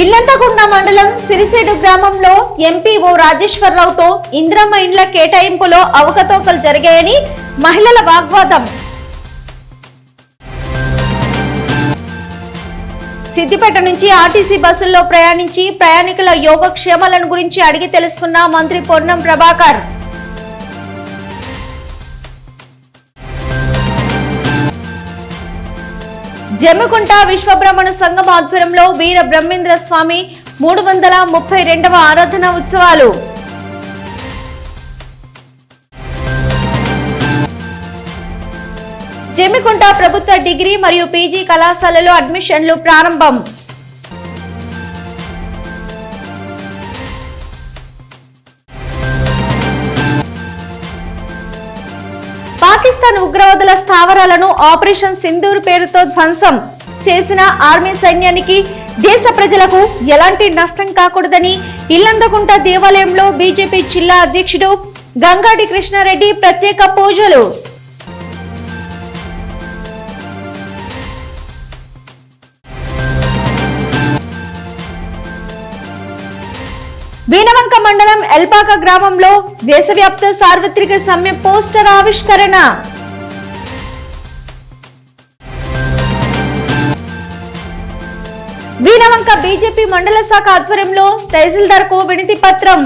ఇల్లంతకుంట మండలం సిరిసేడు గ్రామంలో ఎంపీఓ రాజేశ్వరరావుతో ఇంద్రమ్మ ఇండ్ల కేటాయింపులో అవకతవకలు జరిగాయని మహిళల వాగ్వాదం. సిద్దిపేట నుంచి ఆర్టీసీ బస్సుల్లో ప్రయాణించి ప్రయాణికుల యోగక్షేమాలను గురించి అడిగి తెలుసుకున్న మంత్రి పొన్నం ప్రభాకర్. జమ్మికుంట విశ్వబ్రహ్మణ సంఘం ఆధ్వర్యంలో వీర బ్రహ్మేంద్ర స్వామి మూడు వందల ముప్పై రెండవ ఆరాధన ఉత్సవాలు. జమ్మికుంట ప్రభుత్వ డిగ్రీ మరియు పీజీ కళాశాలలో అడ్మిషన్లు ప్రారంభం. పాకిస్తాన్ ఉగ్రవాదుల స్థావరాలను ఆపరేషన్ సింధూర్ పేరుతో ధ్వంసం చేసిన ఆర్మీ సైన్యానికి దేశ ప్రజలకు ఎలాంటి నష్టం కాకూడదని ఇల్లందకుంట దేవాలయంలో బీజేపీ జిల్లా అధ్యక్షుడు గంగాడి కృష్ణారెడ్డి ప్రత్యేక పూజలు. వీణవంక మండలం ఎల్పాక గ్రామంలో దేశవ్యాప్త సార్వత్రిక సమ్మె పోస్టర్ ఆవిష్కరణ. వీణవంక బీజేపీ మండల శాఖ ఆధ్వర్యంలో తహసీల్దార్కు వినతి పత్రం.